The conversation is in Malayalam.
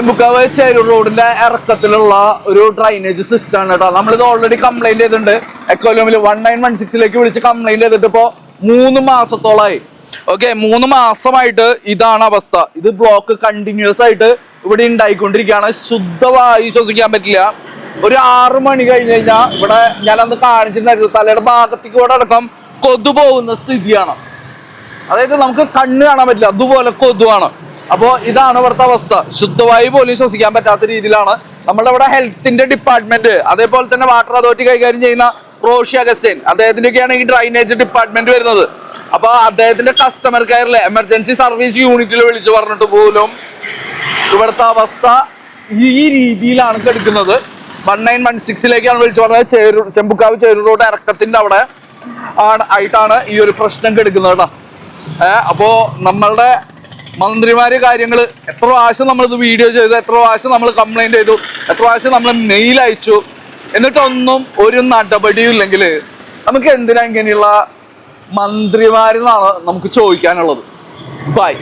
ചെമ്പുക്കാവ് ചേരൂർ റോഡിന്റെ ഇറക്കത്തിലുള്ള ഒരു ഡ്രൈനേജ് സിസ്റ്റം ആണ് കേട്ടോ. നമ്മളിത് ഓൾറെഡി കംപ്ലൈന്റ് ചെയ്തിട്ടുണ്ട്. എക്കോലോമിൽ വൺ നയൻ വൺ സിക്സിലേക്ക് വിളിച്ച് കംപ്ലൈന്റ് ചെയ്തിട്ട് ഇപ്പോ മൂന്ന് മാസത്തോളമായി ഓക്കെ മൂന്ന് മാസമായിട്ട് ഇതാണ് അവസ്ഥ. ഇത് ബ്ലോക്ക് കണ്ടിന്യൂസ് ആയിട്ട് ഇവിടെ ഉണ്ടായിക്കൊണ്ടിരിക്കുകയാണ്. ശുദ്ധവായു ശ്വസിക്കാൻ പറ്റില്ല. ഒരു ആറ് മണി കഴിഞ്ഞ് കഴിഞ്ഞാൽ ഇവിടെ ഞാൻ അന്ന് കാണിച്ചിട്ടുണ്ടായിരുന്നു. തലയുടെ ഭാഗത്തേക്ക് കൂടെ അടക്കം കൊതു പോകുന്ന സ്ഥിതിയാണ്. അതായത് നമുക്ക് കണ്ണ് കാണാൻ പറ്റില്ല. അതുപോലെ കൊതുവാണ്. അപ്പോൾ ഇതാണ് ഇവിടുത്തെ അവസ്ഥ. ശുദ്ധവായു പോലും ശ്വസിക്കാൻ പറ്റാത്ത രീതിയിലാണ് നമ്മളുടെ ഇവിടെ ഹെൽത്തിന്റെ ഡിപ്പാർട്ട്മെന്റ് അതേപോലെ തന്നെ വാട്ടർ അതോറിറ്റി കൈകാര്യം ചെയ്യുന്ന റോഷി അഗസ്റ്റൈൻ അദ്ദേഹത്തിന്റെയൊക്കെയാണ് ഈ ഡ്രൈനേജ് ഡിപ്പാർട്ട്മെന്റ് വരുന്നത്. അപ്പൊ അദ്ദേഹത്തിന്റെ കസ്റ്റമർ കെയറിലെ എമർജൻസി സർവീസ് യൂണിറ്റിൽ വിളിച്ചു പറഞ്ഞിട്ട് പോലും ഇവിടുത്തെ അവസ്ഥ ഈ രീതിയിലാണ് കെടുക്കുന്നത്. വൺ നയൻ വൺ സിക്സിലേക്കാണ് വിളിച്ചു പറഞ്ഞത്. ചേരൂർ ചെമ്പുക്കാവ് ചേരൂർ റോഡ് ഇറക്കത്തിന്റെ അവിടെ ആണ് ആയിട്ടാണ് ഈ ഒരു പ്രശ്നം കെടുക്കുന്നത് കേട്ടോ. ഏഹ് അപ്പോ നമ്മളുടെ മന്ത്രിമാര് കാര്യങ്ങൾ എത്ര പ്രാവശ്യം നമ്മളിത് വീഡിയോ ചെയ്തു എത്ര പ്രാവശ്യം നമ്മൾ കംപ്ലൈന്റ് ചെയ്തു എത്ര പ്രാവശ്യം നമ്മൾ മെയിൽ അയച്ചു എന്നിട്ടൊന്നും ഒരു നടപടിയും ഇല്ലെങ്കിൽ നമുക്ക് എന്തിനാ ഇങ്ങനെയുള്ള മന്ത്രിമാരെന്നാണ് നമുക്ക് ചോദിക്കാനുള്ളത്. ബൈ